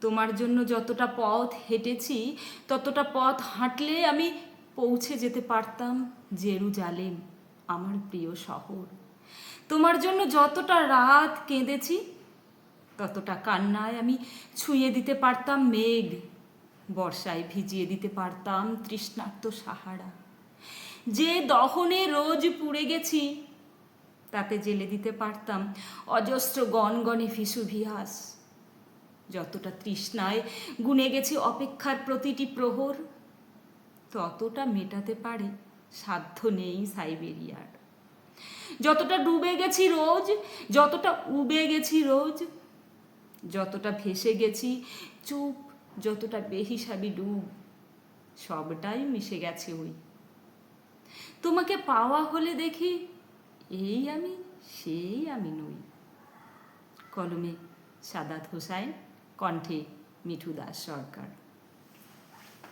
তোমার জন্য যতটা পথ হেঁটেছি, ততটা পথ হাঁটলে আমি পৌঁছে যেতে পারতাম জেরুজালেম, আমার প্রিয় শহর। তোমার জন্য যতটা রাত কেঁদেছি, ততটা কান্নায় আমি ছুঁয়ে দিতে পারতাম মেঘ, বর্ষায় ভিজিয়ে দিতে পারতাম তৃষ্ণার্ত সাহারা। যে দহনে রোজ পুড়ে গেছি, তাতে জেলে দিতে পারতাম অজস্র গণগণে গনগনে ভিসুভিয়াস যতটা তৃষ্ণায় গুনে গেছি অপেক্ষার প্রতিটি প্রহর, ততটা মেটাতে পারে সাধ্য নেই সাইবেরিয়ার। যতটা ডুবে গেছি রোজ, যতটা উবে গেছি রোজ, যতটা ভেসে গেছি চুপ, যতটা বেহিসাবি ডুব, সবটাই মিশে গেছে ওই। তোমাকে পাওয়া হলে দেখি এই আমি, সেই আমি নই। কলমে সাদাত হোসাইন। কণ্ঠে মিঠু দাস সরকার।